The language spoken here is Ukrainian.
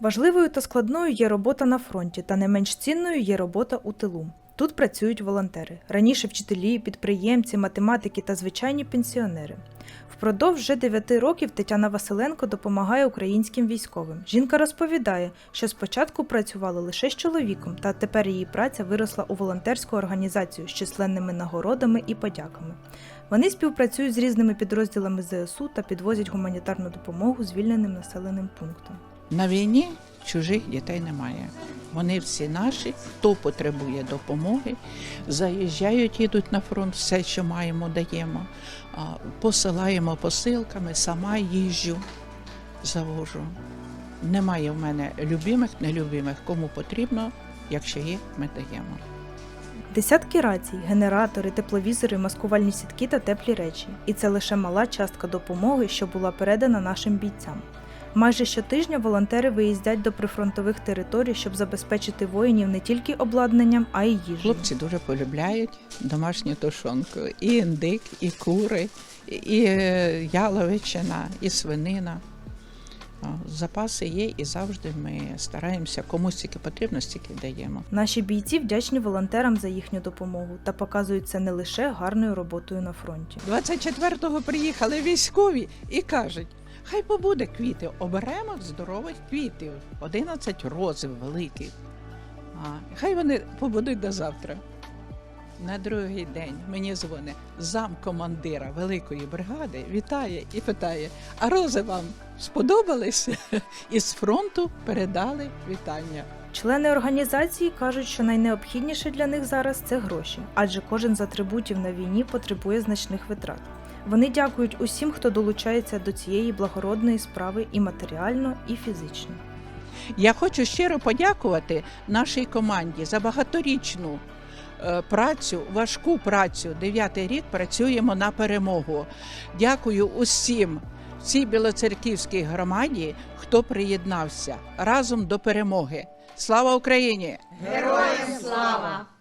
Важливою та складною є робота на фронті, та не менш цінною є робота у тилу. Тут працюють волонтери. Раніше вчителі, підприємці, математики та звичайні пенсіонери. Впродовж вже 9 років Тетяна Василенко допомагає українським військовим. Жінка розповідає, що спочатку працювала лише з чоловіком, та тепер її праця виросла у волонтерську організацію з численними нагородами і подяками. Вони співпрацюють з різними підрозділами ЗСУ та підвозять гуманітарну допомогу звільненим населеним пунктам. На війні чужих дітей немає. Вони всі наші, хто потребує допомоги, заїжджають, їдуть на фронт, все, що маємо, даємо. Посилаємо посилками, сама їжджу, завожу. Немає в мене любимих, нелюбимих. Кому потрібно, якщо є, ми даємо. Десятки рацій, генератори, тепловізори, маскувальні сітки та теплі речі. І це лише мала частка допомоги, що була передана нашим бійцям. Майже щотижня волонтери виїздять до прифронтових територій, щоб забезпечити воїнів не тільки обладнанням, а й їжею. Хлопці дуже полюбляють домашню тушонку. І індик, і кури, і е, яловичина, і свинина. Запаси є і завжди ми стараємося комусь тільки потрібно, стільки даємо. Наші бійці вдячні волонтерам за їхню допомогу та показують це не лише гарною роботою на фронті. 24-го приїхали військові і кажуть: хай побуде квіти, оберемо здорових квітів, 11 розів великих. А, хай вони побудуть до завтра. На другий день мені дзвонить зам командира великої бригади, вітає і питає: а рози вам сподобались? І з фронту передали вітання. Члени організації кажуть, що найнеобхідніше для них зараз це гроші, адже кожен з атрибутів на війні потребує значних витрат. Вони дякують усім, хто долучається до цієї благородної справи і матеріально, і фізично. Я хочу щиро подякувати нашій команді за багаторічну е, працю, важку працю. Дев'ятий рік працюємо на перемогу. Дякую усім в цій білоцерківській громаді, хто приєднався разом до перемоги. Слава Україні! Героям слава!